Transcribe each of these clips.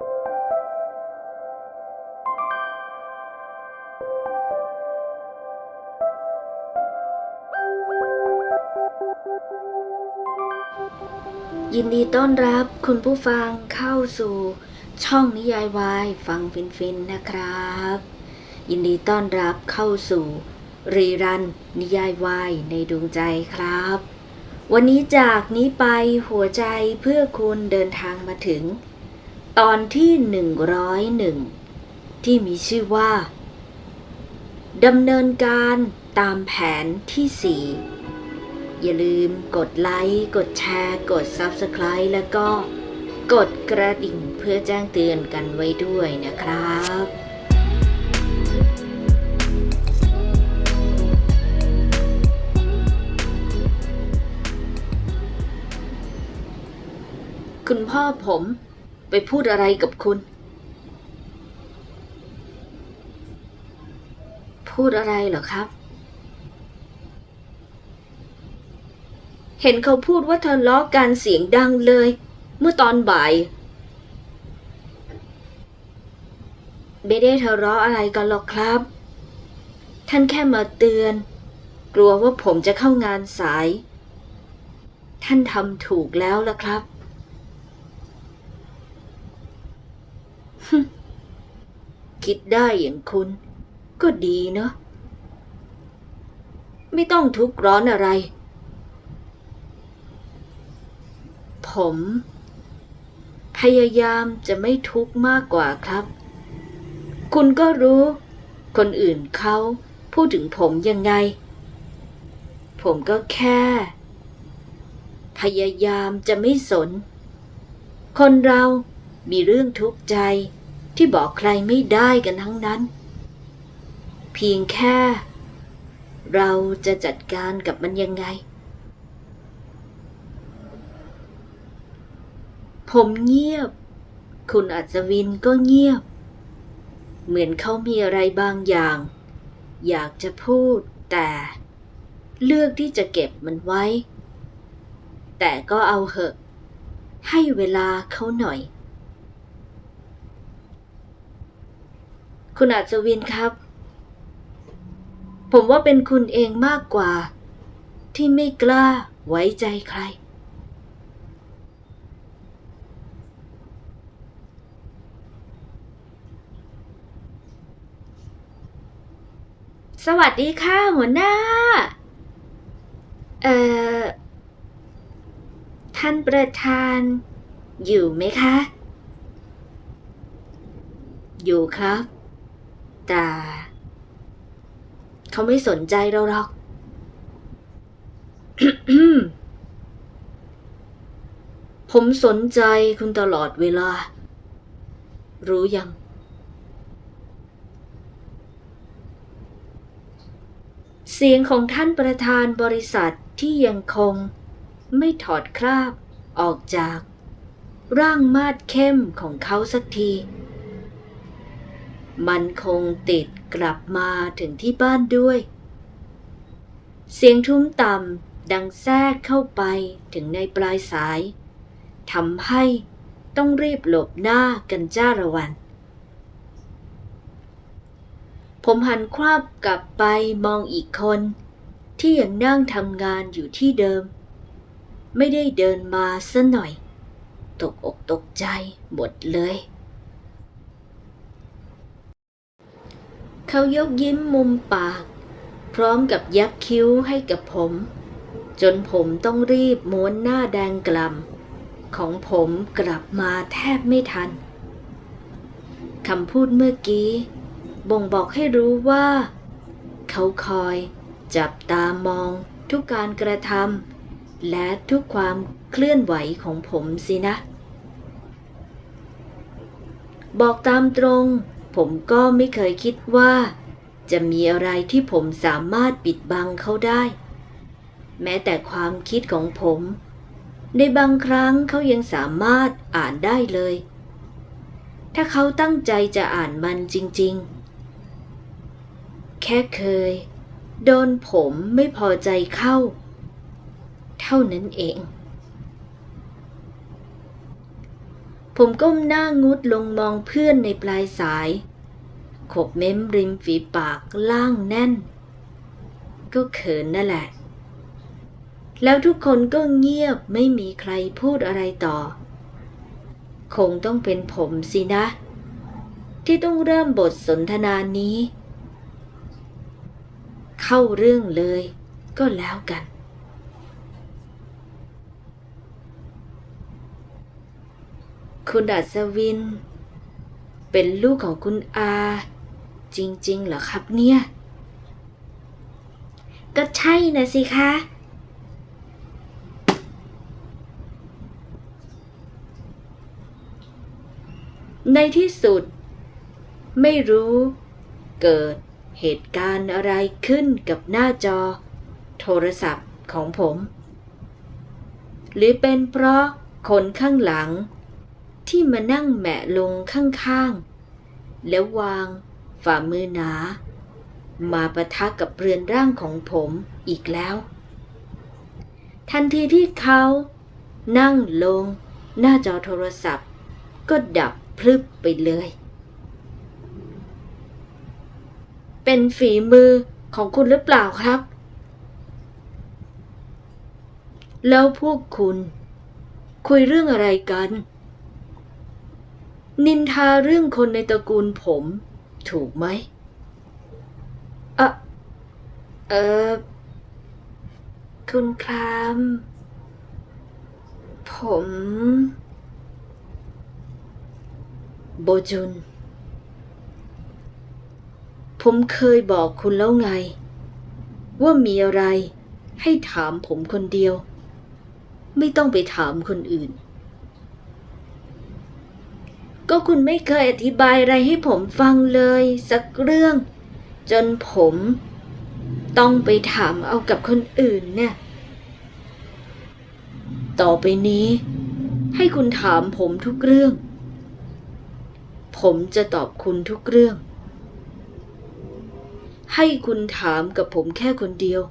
ยินดีต้อนรับคุณผู้ฟังเข้าสู่ช่องนิยายวายฟังฟินๆนะครับ ยินดีต้อนรับเข้าสู่ รีรัน นิยายวายในดวงใจครับ วันนี้จากนี้ไปหัวใจเพื่อคุณเดินทางมาถึง ตอนที่101ที่มีชื่อว่าดำเนินการตามแผนที่4อย่าลืมกดไลค์ กดแชร์ กด Subscribe แล้วก็กดกระดิ่งเพื่อแจ้งเตือนกันไว้ด้วยนะครับคุณพ่อผม ไปพูดอะไรกับคุณ พูดอะไรเหรอครับ เห็นเขาพูดว่าเธอล้อการเสียงดังเลย เมื่อตอนบ่ายไม่ได้ทะเลาะอะไรกันหรอกครับ ท่านแค่มาเตือน กลัวว่าผมจะเข้างานสาย ท่านทำถูกแล้วล่ะครับ คิดได้อย่างคุณ ก็ดีเนอะไม่ต้องทุกข์ร้อนอะไร ผม พยายามจะไม่ทุกข์มากกว่าครับ คุณก็รู้ คนอื่นเขาพูดถึงผมยังไง ผมก็แค่ พยายามจะไม่สน คนเรามีเรื่องทุกข์ใจ ที่บอกใครไม่ได้กันทั้งนั้น เพียงแค่ เราจะจัดการกับมันยังไง ผมเงียบ คุณอัศวินก็เงียบ เหมือนเขามีอะไรบางอย่าง อยากจะพูดแต่เลือกที่จะเก็บมันไว้ แต่ก็เอาเหอะ ให้เวลาเขาหน่อย คุณอัศวินครับ ผมว่าเป็นคุณเองมากกว่า ที่ไม่กล้าไว้ใจใคร สวัสดีค่ะ หัวหน้า เอ่อ ท่านประธานอยู่ไหมคะ อยู่ครับ แต่ เขาไม่สนใจเราหรอก ผมสนใจคุณตลอดเวลา รู้ยัง เสียงของท่านประธานบริษัทที่ยังคงไม่ถอดคราบออกจาก ร่างมาดเข้มของเขาสักที มันคงติดกลับมาถึงที่บ้านด้วย เสียงทุ้มต่ำดังแทรกเข้าไปถึงในปลายสายทำให้ต้องรีบหลบหน้ากันจ้าระวัน ผมหันควับกลับไปมองอีกคน ที่ยังนั่งทำงานอยู่ที่เดิม ไม่ได้เดินมาซะหน่อย ตกอกตกใจหมดเลย เขายกยิ้มมุมปาก พร้อมกับยักคิ้วให้กับผม จนผมต้องรีบม้วนหน้าแดงกล่ำของผมกลับมาแทบไม่ทันคำพูดเมื่อกี้ บ่งบอกให้รู้ว่า เขาคอยจับตามองทุกการกระทำและทุกความเคลื่อนไหวของผมสินะ บอกตามตรง ผมก็ไม่เคยคิดว่า จะมีอะไรที่ผมสามารถปิดบังเขาได้ แม้แต่ความคิดของผม ในบางครั้งเขายังสามารถอ่านได้เลย ถ้าเขาตั้งใจจะอ่านมันจริง ๆ แค่เคย โดนผมไม่พอใจเข้า เท่านั้นเอง ผมก้มหน้างุดลงมองเพื่อนในปลายสาย ขบเม้มริมฝีปากล่างแน่น ก็เขินนั่นแหละ แล้วทุกคนก็เงียบไม่มีใครพูดอะไรต่อ คงต้องเป็นผมสินะ ที่ต้องเริ่มบทสนทนานี้ เข้าเรื่องเลยก็แล้วกัน คุณดัศวิน เป็นลูกของคุณอา จริงๆเหรอครับเนี่ย ก็ใช่นะสิคะในที่สุด ไม่รู้ เกิดเหตุการณ์อะไรขึ้นกับหน้าจอ โทรศัพท์ของผม หรือเป็นเพราะคนข้างหลัง ที่มานั่งแหมะลงข้างๆ แล้ววาง ฝ่ามือหนา มาประทะกับเรือนร่างของผมอีกแล้ว ทันทีที่เขา นั่งลง หน้าจอโทรศัพท์ ก็ดับพลึบไปเลย เป็นฝีมือของคุณหรือเปล่าครับ แล้วพวกคุณ คุยเรื่องอะไรกัน นินทาเรื่องคนในตระกูลผม ถูกไหมอะเออคุณคลาม ผม โบจุน ผมเคยบอกคุณแล้วไง ว่ามีอะไรให้ถามผมคนเดียว ไม่ต้องไปถามคนอื่น ก็คุณไม่เคยอธิบายอะไรให้ผมฟังเลย สักเรื่อง จนผมต้องไปถามเอากับคนอื่นเนี่ย ต่อไปนี้ ให้คุณถามผมทุกเรื่อง ผมจะตอบคุณทุกเรื่อง ให้คุณถามกับผมแค่คนเดียว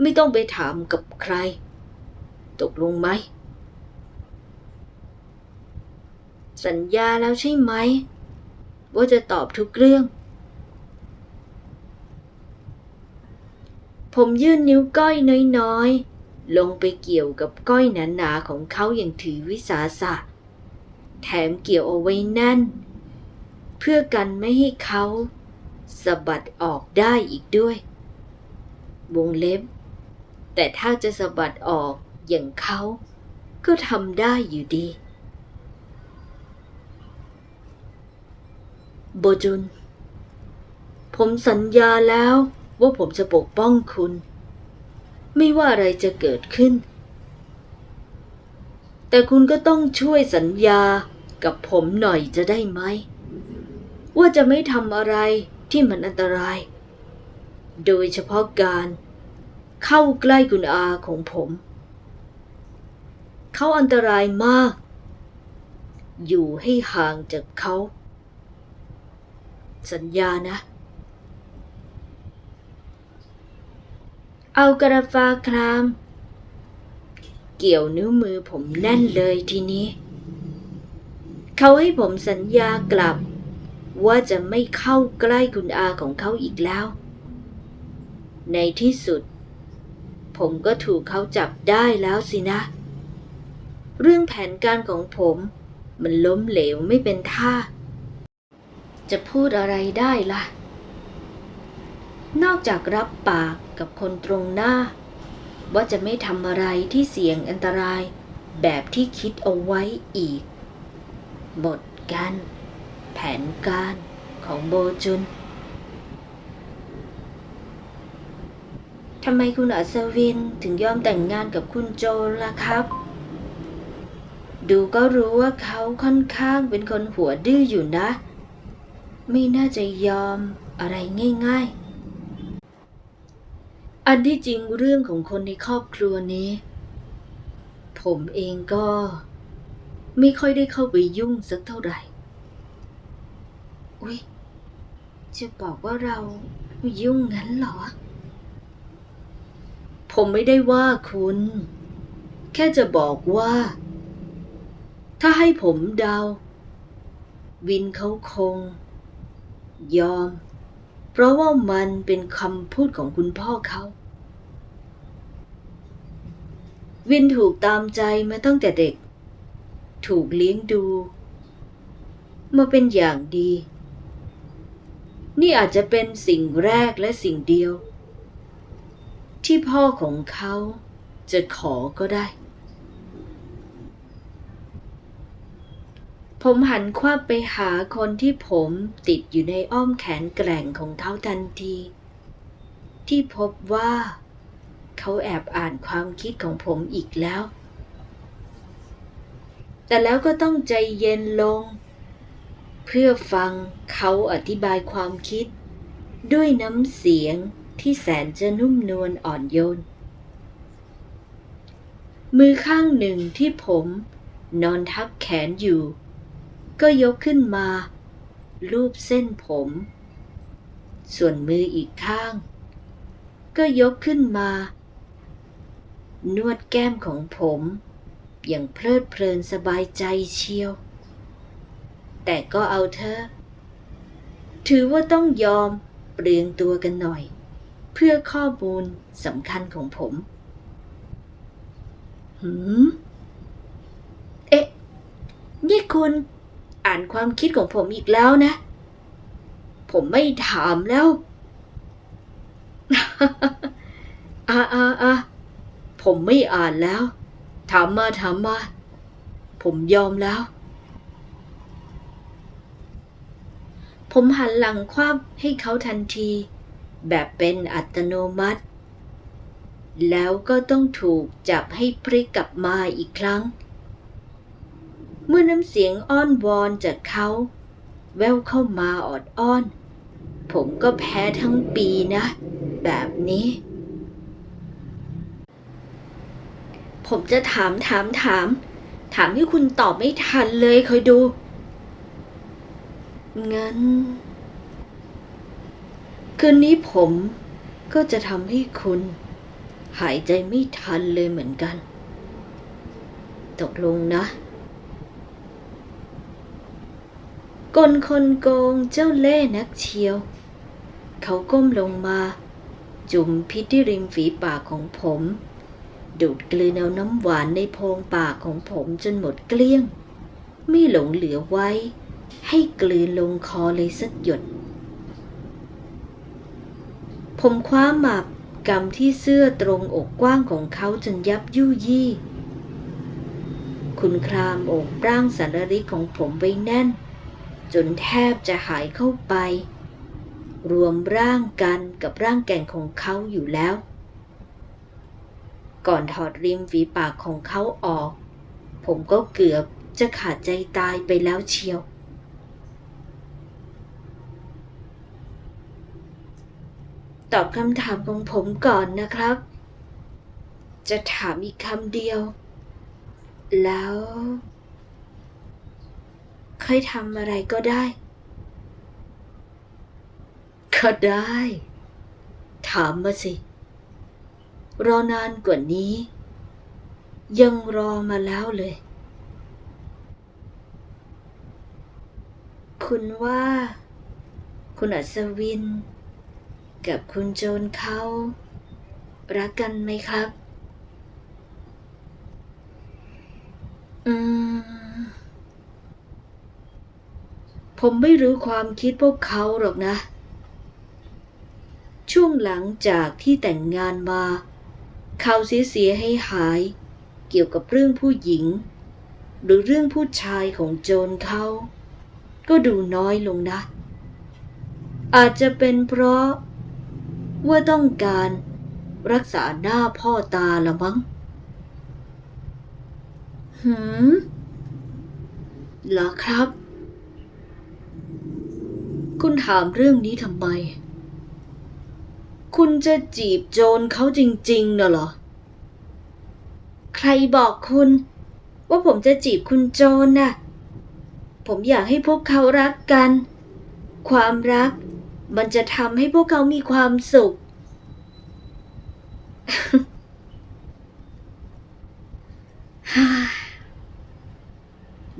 ไม่ต้องไปถามกับใคร ตกลงไหม สัญญาแล้วใช่ไหม ว่าจะตอบทุกเรื่อง ผมยื่นนิ้วก้อยน้อยๆ ลงไปเกี่ยวกับก้อยหนาๆของเขาอย่างถือวิสาสะ แถมเกี่ยวเอาไว้แน่น เพื่อกันไม่ให้เขาสะบัดออกได้อีกด้วย วงเล็บ แต่ถ้าจะสะบัดออกอย่างเขาก็ทำได้อยู่ดี โบจุน ผมสัญญาแล้วว่าผมจะปกป้องคุณ ไม่ว่าอะไรจะเกิดขึ้น แต่คุณก็ต้องช่วยสัญญากับผมหน่อยจะได้ไหม ว่าจะไม่ทำอะไรที่มันอันตราย โดยเฉพาะการเข้าใกล้คุณอาของผม เขาอันตรายมาก อยู่ให้ห่างจากเขา สัญญานะ เอากระฟาคลาม เกี่ยวนิ้วมือผมแน่นเลยทีนี้ เขาให้ผมสัญญากลับ ว่าจะไม่เข้าใกล้คุณอาของเขาอีกแล้ว ในที่สุด ผมก็ถูกเขาจับได้แล้วสินะ เรื่องแผนการของผมมันล้มเหลวไม่เป็นท่า จะพูดอะไรได้ล่ะ นอกจากรับปากกับคนตรงหน้า ว่าจะไม่ทำอะไรที่เสี่ยงอันตรายแบบที่คิดเอาไว้อีก หมดกัน แผนการของโบจุนทำไมคุณอัศวินถึงยอมแต่งงานกับคุณโจล่ะครับ ดูก็รู้ว่าเขาค่อนข้างเป็นคนหัวดื้ออยู่นะ ไม่น่าจะยอมอะไรง่ายๆ อันที่จริงเรื่องของคนในครอบครัวนี้ ผมเองก็ไม่ค่อยได้เข้าไปยุ่งสักเท่าไหร่ อุ๊ย จะบอกว่าเรายุ่งงั้นเหรอ ผมไม่ได้ว่าคุณ แค่จะบอกว่าถถ้าให้ผมเดา วินเขาคง ยอม เพราะว่ามันเป็นคำพูดของคุณพ่อเขา วินถูกตามใจมาตั้งแต่เด็ก ถูกเลี้ยงดู มาเป็นอย่างดี นี่อาจจะเป็นสิ่งแรกและสิ่งเดียว ที่พ่อของเขาจะขอก็ได้ ผมหันควับไปหาคนที่ผมติดอยู่ในอ้อมแขนแกร่งของเขาทันที ที่พบว่า เขาแอบอ่านความคิดของผมอีกแล้ว แต่แล้วก็ต้องใจเย็นลง เพื่อฟังเขาอธิบายความคิด ด้วยน้ำเสียงที่แสนจะนุ่มนวลอ่อนโยน มือข้างหนึ่งที่ผมนอนทับแขนอยู่ ก็ยกขึ้นมาลูบเส้นผม ส่วนมืออีกข้าง ก็ยกขึ้นมา นวดแก้มของผม อย่างเพลิดเพลินสบายใจเชียว แต่ก็เอาเธอ ถือว่าต้องยอมเปลืองตัวกันหน่อย เพื่อข้อมูลสำคัญของผม หืม เอ๊ะ นี่คุณ อ่านความคิดของผมอีกแล้วนะ ผมไม่ถามแล้วอาอาอาผมไม่อ่านแล้ว ถามมาถามมา ผมยอมแล้ว ผมหันหลังคว้าให้เขาทันที แบบเป็นอัตโนมัติ แล้วก็ต้องถูกจับให้พลิกกลับมาอีกครั้ง เมื่อน้ำเสียงอ้อนวอนจากเขา แววเข้ามาออดอ้อน ผมก็แพ้ทั้งปีนะ แบบนี้ ผมจะถามถามถาม ถามให้คุณตอบไม่ทันเลยคอยดู งั้น คืนนี้ผมก็จะทำให้คุณ หายใจไม่ทันเลยเหมือนกัน ตกลงนะ กลคนโกงเจ้าเล่ห์นักเชียว เขาก้มลงมา จุ่มพิษที่ริมฝีปากของผม ดูดกลืนเอาน้ำหวานในโพรงปากของผมจนหมดเกลี้ยง ไม่หลงเหลือไว้ ให้กลืนลงคอเลยสักหยด ผมคว้าหมากกำที่เสื้อตรงอกกว้างของเขาจนยับยุยี่ คุณครามอบร่างสารริกของผมไว้แน่น จนแทบจะหายเข้าไป รวมร่างกันกับร่างแก่งของเขาอยู่แล้ว ก่อนถอดริมฝีปากของเขาออก ผมก็เกือบจะขาดใจตายไปแล้วเชียว ตอบคำถามของผมก่อนนะครับ จะถามอีกคำเดียว แล้ว ค่อยทำอะไรก็ได้ ก็ได้ ถามมาสิ รอนานกว่านี้ ยังรอมาแล้วเลย คุณว่า คุณอัศวิน กับคุณโจนเขารักกันไหมครับ อืม ผมไม่รู้ความคิดพวกเขาหรอกนะ ช่วงหลังจากที่แต่งงานมา เข่าวเสียให้หาย เกี่ยวกับเรื่องผู้หญิง หรือเรื่องผู้ชายของโจรเขา ก็ดูน้อยลงนะ อาจจะเป็นเพราะ ว่าต้องการรักษาหน้าพ่อตาละมั้ง หืมเหรอครับ คุณถามเรื่องนี้ทำไม คุณจะจีบโจรเขาจริงๆน่ะเหรอ ใครบอกคุณ ว่าผมจะจีบคุณโจรน่ะ ผมอยากให้พวกเขารักกัน ความรักมันจะทำให้พวกเขามีความสุข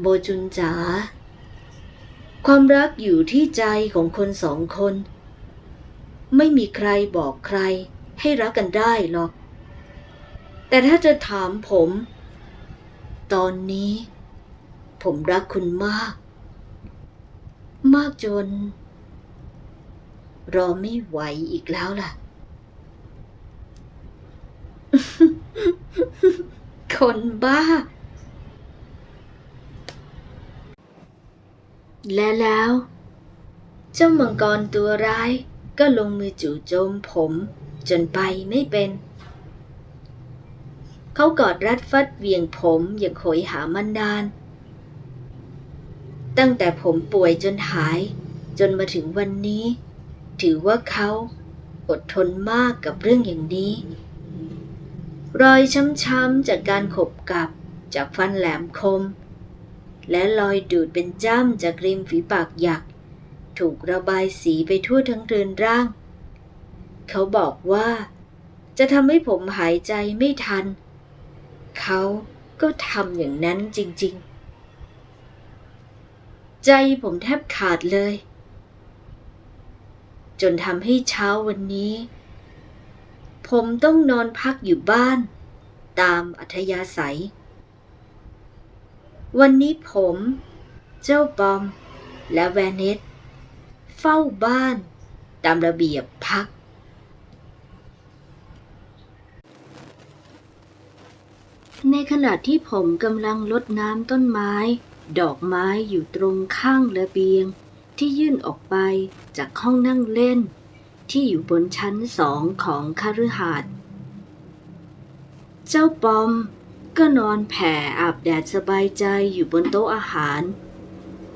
โบจุนจ๋า ความรักอยู่ที่ใจของคนสองคน ไม่มีใครบอกใครให้รักกันได้หรอก แต่ถ้าจะถามผม ตอนนี้ ผมรักคุณมาก มากจน รอไม่ไหวอีกแล้วล่ะ คนบ้า และแล้ว เจ้ามังกรตัวร้ายก็ลงมือจู่โจมผม จนไปไม่เป็น เขากอดรัดฟัดเวียงผมอย่างโหยหามันดาน ตั้งแต่ผมป่วยจนหาย จนมาถึงวันนี้ ถือว่าเขาอดทนมากกับเรื่องอย่างนี้ รอยช้ำๆจากการขบกับจากฟันแหลมคม และรอยดูดเป็นจ้ำจากริมฝีปากหยัก ถูกระบายสีไปทั่วทั้งเรือนร่าง เขาบอกว่า จะทำให้ผมหายใจไม่ทัน เขาก็ทำอย่างนั้นจริง ๆ ใจผมแทบขาดเลย จนทำให้เช้าวันนี้ ผมต้องนอนพักอยู่บ้าน ตามอัธยาศัย วันนี้ผม เจ้าปอม และแวเนตเฝ้าบ้าน ตามระเบียบพัก ในขณะที่ผมกำลังลดน้ำต้นไม้ ดอกไม้อยู่ตรงข้างระเบียง ที่ยื่นออกไปจากห้องนั่งเล่น ที่อยู่บนชั้นสองของคฤหาสน์เจ้าปอม ก็นอนแผ่อาบแดดสบายใจอยู่บนโต๊ะอาหาร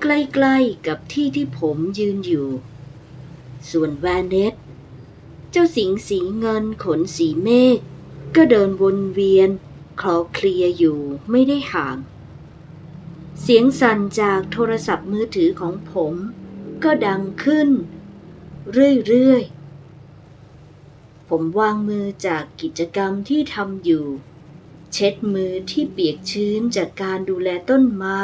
ใกล้ๆกับที่ที่ผมยืนอยู่ ส่วนแวนเนตเจ้าสิงสีเงินขนสีเมฆก็เดินวนเวียน คลอเคลียอยู่ไม่ได้ห่าง เสียงสั่นจากโทรศัพท์มือถือของผม ก็ดังขึ้น เรื่อยๆ ผมวางมือจากกิจกรรมที่ทำอยู่ เช็ดมือที่เปียกชื้นจากการดูแลต้นไม้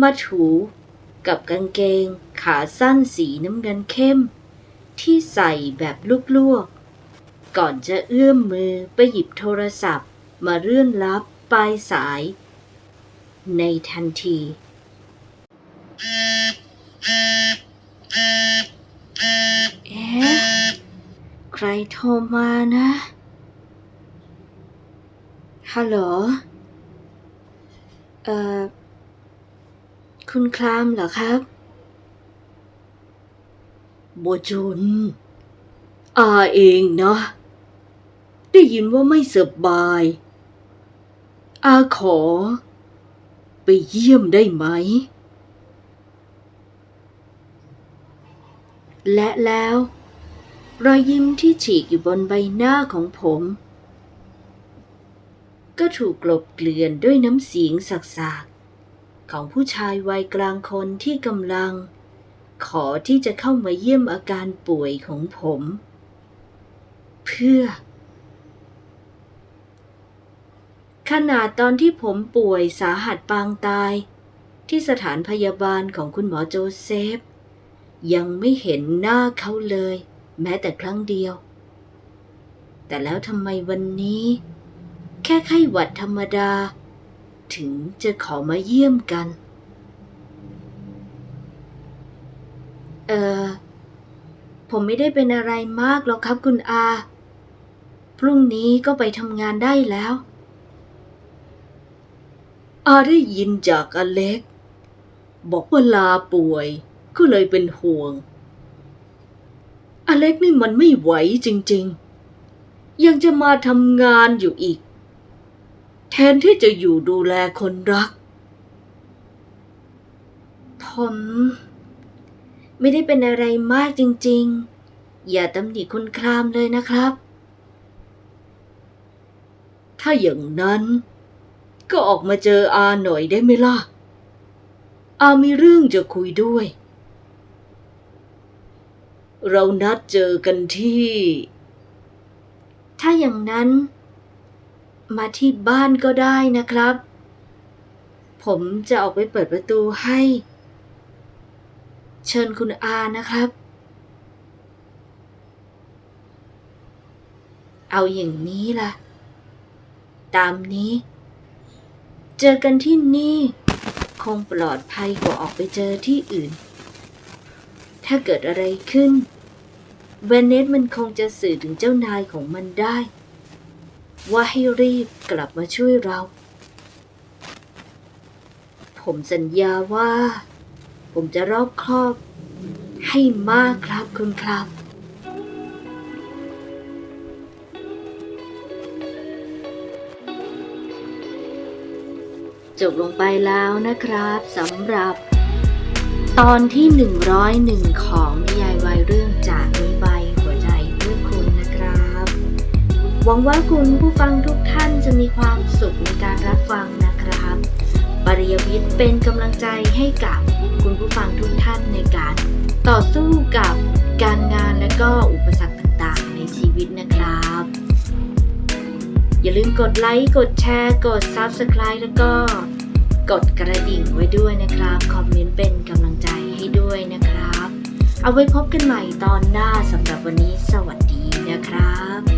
มาถูกับกางเกงขาสั้นสีน้ำเงินเข้ม ที่ใส่แบบลวกๆ ก่อนจะเอื้อมมือไปหยิบโทรศัพท์ มาเรื่อนรับปลายสาย ในทันที เอ๊ะ ใครโทรมานะ ฮัลโหล เอ่อ คุณคลามเหรอครับบัวจุนอาเองนะได้ยินว่าไม่สบาย อาขอ ไปเยี่ยมได้ไหม และแล้ว รอยยิ้มที่ฉีกอยู่บนใบหน้าของผม ก็ถูกกลบเกลื่อนด้วยน้ำเสียงสักๆ ของผู้ชายวัยกลางคนที่กำลัง ขอที่จะเข้ามาเยี่ยมอาการป่วยของผม เพื่อ ขนาดตอนที่ผมป่วยสาหัสปางตาย ที่สถานพยาบาลของคุณหมอโจเซฟ ยังไม่เห็นหน้าเขาเลย แม้แต่ครั้งเดียว แต่แล้วทำไมวันนี้ แค่ไข้หวัดธรรมดา ถึงจะขอมาเยี่ยมกัน เออผมไม่ได้เป็นอะไรมากหรอกครับคุณอา พรุ่งนี้ก็ไปทำงานได้แล้ว อาได้ยินจากอเล็ก บอกว่าลาป่วย ก็เลยเป็นห่วง อเล็กนี่มันไม่ไหวจริง ๆ ยังจะมาทำงานอยู่อีก แทนที่จะอยู่ดูแลคนรัก ผมไม่ได้เป็นอะไรมากจริง ๆ อย่าตำหนิคุณครามเลยนะครับ ถ้าอย่างนั้น ก็ออกมาเจออาหน่อยได้ไหมล่ะ อามีเรื่องจะคุยด้วย เรานัดเจอกันที่ ถ้าอย่างนั้น มาที่บ้านก็ได้นะครับ ผมจะออกไปเปิดประตูให้ เชิญคุณอานะครับ เอาอย่างนี้ล่ะ ตามนี้ เจอกันที่นี่ คงปลอดภัยกว่าออกไปเจอที่อื่น ถ้าเกิดอะไรขึ้นเวเนสมันคงจะสื่อถึงเจ้านายของมันได้ ว่าให้รีบกลับมาช่วยเรา ผมสัญญาว่า ผมจะรอบคอบให้มากครับคุณครับ จบลงไปแล้วนะครับสำหรับ ตอนที่ 101 ของ วังว่าคุณผู้ฟังทุกท่านจะมีความสุขในการรับฟังนะครับ ปริยวิทย์เป็นกำลังใจให้กับคุณผู้ฟังทุกท่านในการ ต่อสู้กับการงานและก็อุปสรรคต่างๆ ในชีวิตนะครับ อย่าลืมกดไลค์ กดแชร์ กด Subscribe แล้วก็กดกระดิ่งไว้ด้วยนะครับ คอมเมนต์เป็นกำลังใจให้ด้วยนะครับ เอาไว้พบกันใหม่ตอนหน้าสำหรับวันนี้สวัสดีนะครับ